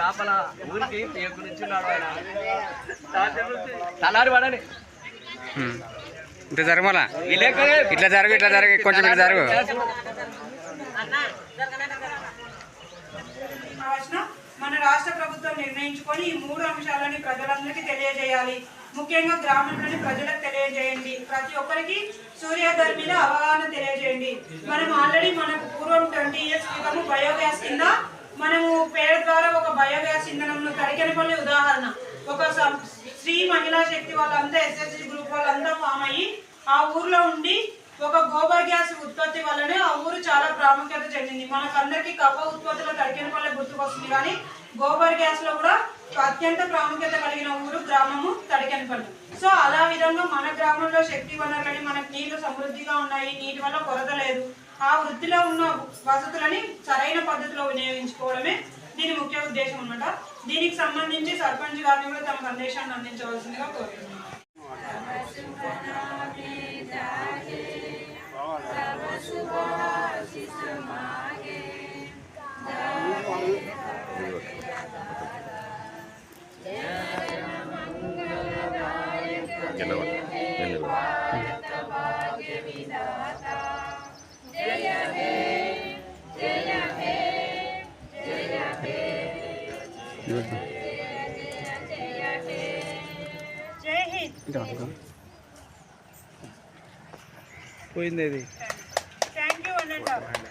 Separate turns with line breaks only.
కాపల. ఊరికి పేకు నుంచి తలారి పడని.
ఇంత జరగమలా? ఇట్లా జరుగు ఇట్లా జరుగు కొంచెం ఇట్లా జరుగు.
మన రాష్ట్ర ప్రభుత్వం నిర్ణయించుకొని ఈ మూడు అంశాలని ప్రజలందరికీ తెలియజేయాలి. ముఖ్యంగా గ్రామంలోని ప్రజలకు తెలియజేయండి. ప్రతి ఒక్కరికి సూర్యోదయం మీద అవగాహన తెలియజేయండి. మనం ఆల్రెడీ మనకు పూర్వం ట్వంటీ ఇయర్స్ క్రితము బయోగ్యాస్ కింద బయోగ్యాస్ ఇంధనంను తడికెనపల్లి ఉదాహరణ. ఒక సం- స్త్రీ మహిళా శక్తి వాళ్ళంతా ఎస్ఎస్జి గ్రూప్ వాళ్ళంతా ఫామ్ అయ్యి ఆ ఊర్లో ఉండి ఒక గోబర్ గ్యాస్ ఉత్పత్తి వల్లనే ఆ ఊరు చాలా ప్రాముఖ్యత చెందింది. మనకందరికీ కప్ప ఉత్పత్తిలో తడికెనపల్లి గుర్తుకొస్తుంది కానీ గోబర్ గ్యాస్లో కూడా అత్యంత ప్రాముఖ్యత కలిగిన ఊరు గ్రామము తడికెనపల్లి. సో అలా విధంగా మన గ్రామంలో శక్తి వనరులని మనకు నీళ్ళు సమృద్ధిగా ఉన్నాయి నీటి వల్ల కొరత లేదు. ఆ వృత్తిలో ఉన్న వసతులని సరైన పద్ధతిలో వినియోగించుకోవడమే దీని ముఖ్య అనమాట దీనికి సంబంధించి సర్పంచ్ గారిని కూడా తమ సందేశాన్ని అందించవలసిందిగా కోరుతున్నాను జై
పోయింది ఇది
థ్యాంక్ యూ అనంటారు